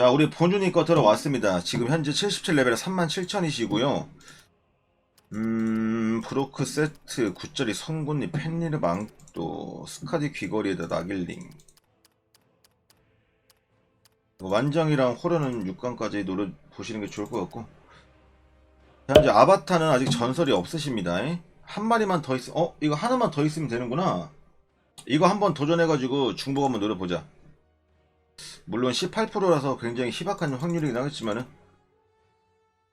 자, 우리 본준이 거 들어왔습니다. 지금 현재 77레벨에 37,000이시고요. 음, 브로크 세트, 굿자리 성군리, 펜리르 망토, 스카디 귀걸이에다 나길링. 완정이랑 호르는 6강까지 노려 보시는 게 좋을 것 같고. 자, 이제 아바타는 아직 전설이 없으십니다. 에? 한 마리만 더 있, 어? 이거 하나만 더 있으면 되는구나. 이거 한번 도전해가지고 중복 한번 노려보자. 물론 18%라서 굉장히 희박한 확률이긴 하겠지만은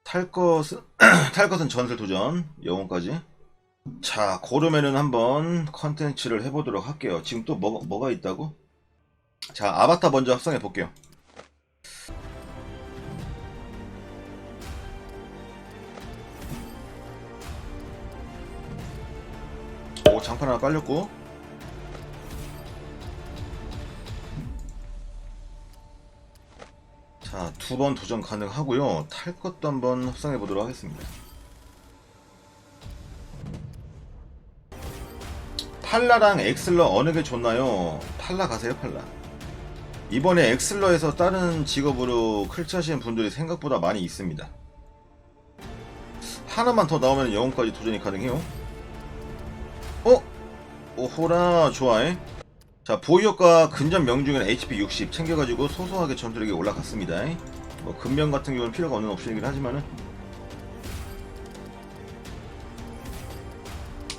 탈 것은 탈 것은 전설 도전 영혼까지. 자 고르면은 한번 컨텐츠를 해보도록 할게요. 지금 또 뭐가, 뭐가 있다고? 자 아바타 먼저 합성해 볼게요. 오 장판 하나 깔렸고 자, 두 번 도전 가능하고요. 탈 것도 한번 합성해 보도록 하겠습니다. 팔라랑 엑슬러 어느 게 좋나요? 팔라 가세요, 팔라. 이번에 엑슬러에서 다른 직업으로 클치하시는 분들이 생각보다 많이 있습니다. 하나만 더 나오면 영혼까지 도전이 가능해요. 어? 오호라, 좋아해. 자 보이효과 근접 명중에는 HP 60 챙겨가지고 소소하게 전투력이 올라갔습니다. 뭐 근명 같은 경우는 필요가 없는 옵션이긴 하지만은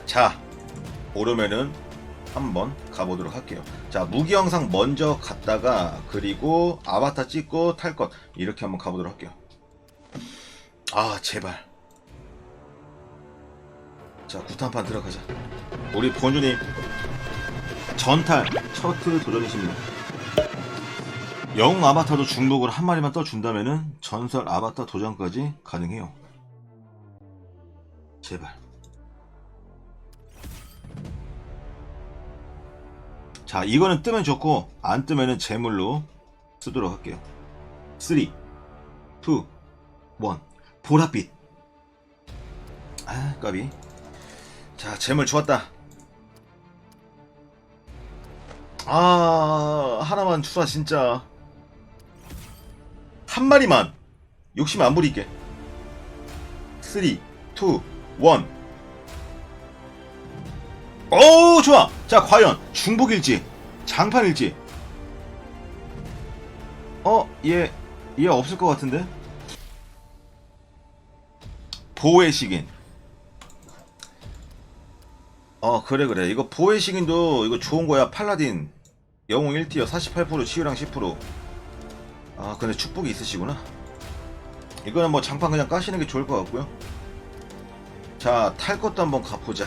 자 오르면은 한번 가보도록 할게요. 자 무기 영상 먼저 갔다가 그리고 아바타 찍고 탈 것 이렇게 한번 가보도록 할게요. 아 제발 자 구탄판 들어가자. 우리 본주님 전탈 첫트 도전이십니다. 영웅 아바타도 중복을 한 마리만 떠준다면은 전설 아바타 도전까지 가능해요. 제발. 자, 이거는 뜨면 좋고 안 뜨면은 제물로 쓰도록 할게요. 3, 2, 1. 보랏빛. 아, 까비. 자, 제물 좋았다. 아 하나만 주라 진짜 한 마리만 욕심 안 부릴게 3 2 1 오, 좋아! 자, 과연, 중복일지, 장판일지. 어, 얘, 얘 없을 것 같은데? 보호의 식인. 어, 그래, 그래. 이거 보호의 식인도, 이거 좋은 거야. 팔라딘. 영웅 1티어 48% 치유랑 10%. 아, 근데 축복이 있으시구나. 이거는 뭐 장판 그냥 까시는 게 좋을 것 같고요. 자, 탈 것도 한번 가보자.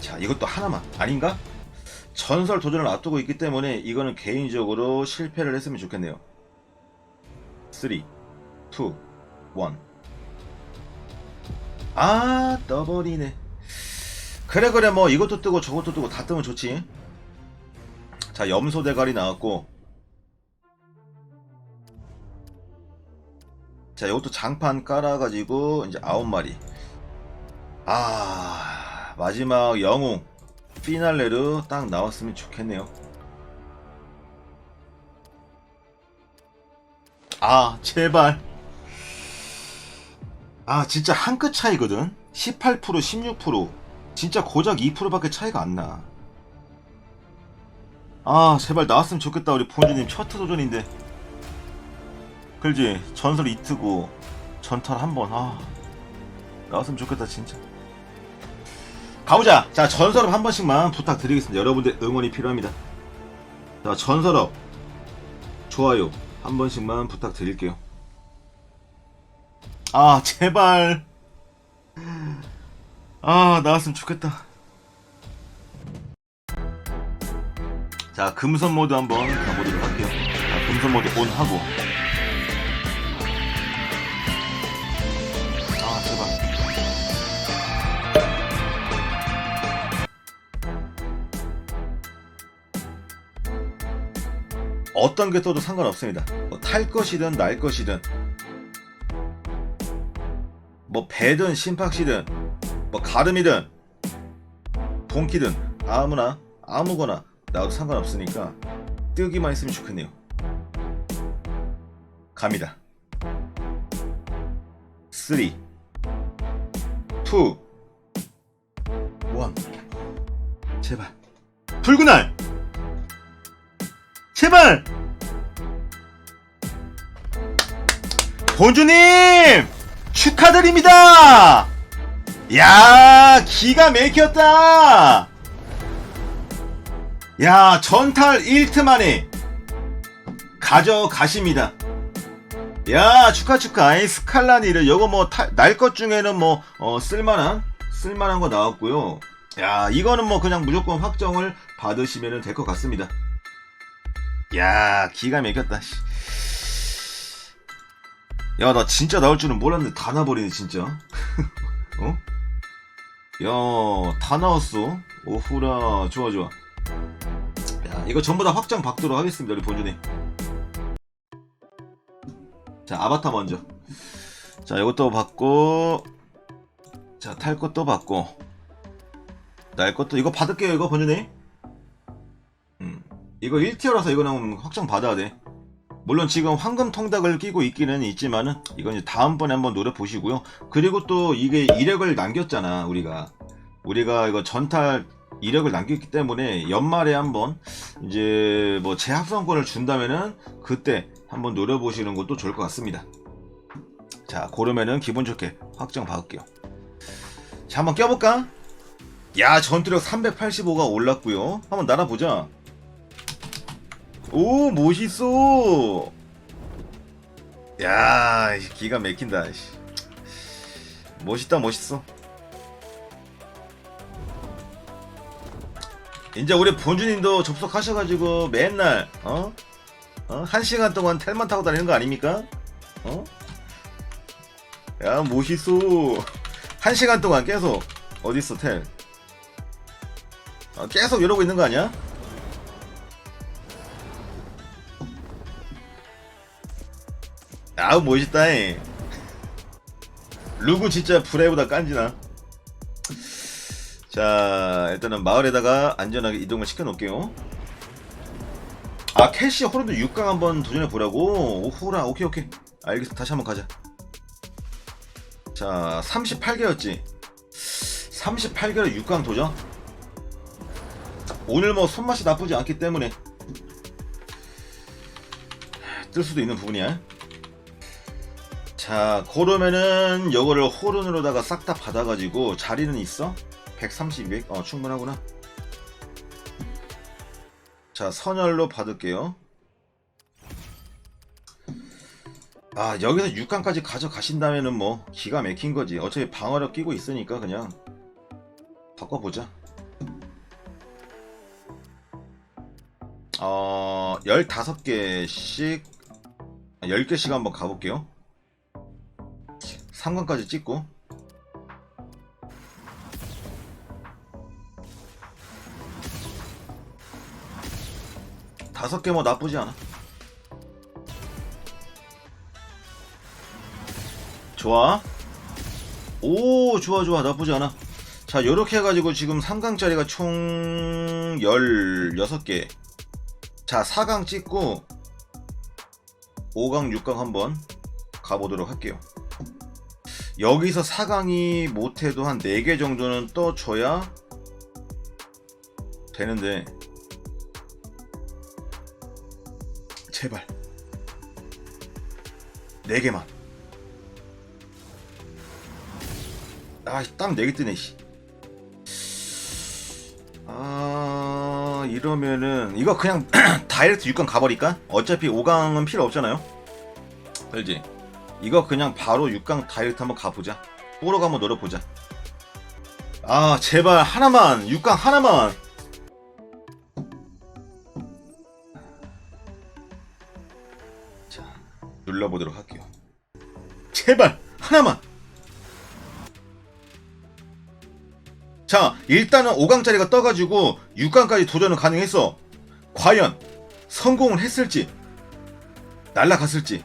자, 이것도 하나만. 아닌가? 전설 도전을 앞두고 있기 때문에 이거는 개인적으로 실패를 했으면 좋겠네요. 3, 2, 1. 아, 떠버리네. 그래, 그래, 뭐, 이것도 뜨고 저것도 뜨고 다 뜨면 좋지. 자, 염소 대가리 나왔고. 자, 이것도 장판 깔아가지고, 이제 아홉 마리. 아, 마지막 영웅. 피날레로 딱 나왔으면 좋겠네요. 아, 제발. 아, 진짜 한 끗 차이거든? 18%, 16%. 진짜 고작 2%밖에 차이가 안 나. 아, 제발 나왔으면 좋겠다. 우리 본주님 첫 도전인데. 그지? 전설 이트고, 전탈 한 번. 아, 나왔으면 좋겠다, 진짜. 가보자! 자, 전설업 한 번씩만 부탁드리겠습니다. 여러분들 응원이 필요합니다. 자, 전설업. 좋아요. 한 번씩만 부탁드릴게요. 아, 제발. 아, 나왔으면 좋겠다. 자, 금선 모드 한번 가보도록 할게요. 자, 금선 모드 온 하고. 아, 제발. 어떤 게 떠도 상관없습니다. 뭐 탈 것이든 날 것이든, 뭐 배든 심팍시든, 뭐 가름이든, 동키든 아무나 아무거나 나도 상관없으니까 뜨기만 했으면 좋겠네요. 갑니다. 3 2 1 제발. 붉은 알 제발! 본주님 축하드립니다! 야 기가 막혔다! 야 전탈 1트 만에 가져가십니다. 야 축하 축하. 이 스칼라니를 요거 뭐 날 것 중에는 뭐 어, 쓸만한 쓸만한 거 나왔고요. 야 이거는 뭐 그냥 무조건 확정을 받으시면 될 것 같습니다. 야 기가 막혔다 씨. 야 나 진짜 나올 줄은 몰랐는데 다 나버리네 진짜. 어? 야 다 나왔어. 오후라. 좋아 좋아. 야 이거 전부 다 확정 받도록 하겠습니다 우리 본준이. 자 아바타 먼저. 자 이것도 받고. 자 탈 것도 받고. 날 것도 이거 받을게요 이거 본준이. 음. 이거 1티어라서 이거는 확정 받아야 돼 물론 지금 황금 통닭을 끼고 있기는 있지만은 이건 이제 다음번에 한번 노려 보시고요. 그리고 또 이게 이력을 남겼잖아 우리가 우리가 이거 전탈 이력을 남겼기 때문에 연말에 한번 이제 뭐 재합성권을 준다면은 그때 한번 노려 보시는 것도 좋을 것 같습니다. 자 고르면은 기분 좋게 확정 받을게요. 자 한번 껴볼까? 야 전투력 385가 올랐고요. 한번 날아보자. 오 멋있어 야이 기가 막힌다 씨. 멋있다 멋있어 이제 우리 본주님도 접속하셔가지고 맨날 어? 어? 한 시간 동안 텔만 타고 다니는 거 아닙니까? 어? 야 멋있어 한 시간 동안 계속 어딨어 텔 어, 계속 이러고 있는 거 아니야? 아우 멋있다잉. 루구 진짜 브레보다 깐지나? 자 일단은 마을에다가 안전하게 이동을 시켜 놓을게요. 아 캐시 호르드 6강 한번 도전해 보라고? 오호라 오케이 오케이. 알겠어 다시 한번 가자. 자 38개였지. 38개로 6강 도전? 오늘 뭐 손맛이 나쁘지 않기 때문에 뜰 수도 있는 부분이야 자, 그러면은 요거를 호른으로다가 싹 다 받아가지고 자리는 있어? 130, 200? 어, 충분하구나. 자, 선열로 받을게요. 아, 여기서 6강까지 가져가신다면은 뭐 기가 막힌 거지. 어차피 방어력 끼고 있으니까 그냥 바꿔보자. 어, 15개씩, 10개씩 한번 가볼게요. 3관까지 찍고 다섯 개 뭐 나쁘지 않아. 좋아. 오, 좋아, 좋아. 나쁘지 않아. 자, 요렇게 해가지고 지금 3강짜리가 총 16개. 자, 4강 찍고 5강, 6강 한번 가보도록 할게요. 여기서 4강이 못해도 한 4개 정도는 떠줘야 되는데 제발 4개만 아딱 4개 뜨네 씨. 아 이러면은 이거 그냥 다이렉트 6강 가버릴까? 어차피 5강은 필요 없잖아요 알지? 이거 그냥 바로 6강 다이렉트 한번 가보자. 뽀록 한번 노려보자. 아, 제발 하나만. 6강 하나만. 자, 눌러보도록 할게요. 제발 하나만. 자, 일단은 5강짜리가 떠가지고 6강까지 도전은 가능했어. 과연 성공을 했을지, 날라갔을지.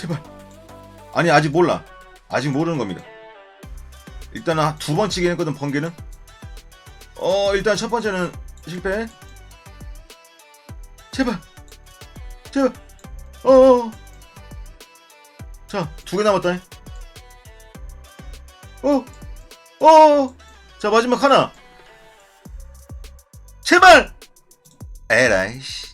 제발. 아니 아직 몰라. 아직 모르는 겁니다. 일단은 두 번 치긴 했거든 번개는. 어 일단 첫 번째는 실패. 제발. 제발. 어어. 자두 개 남았다. 어 어 자 마지막 하나. 제발. 에라이씨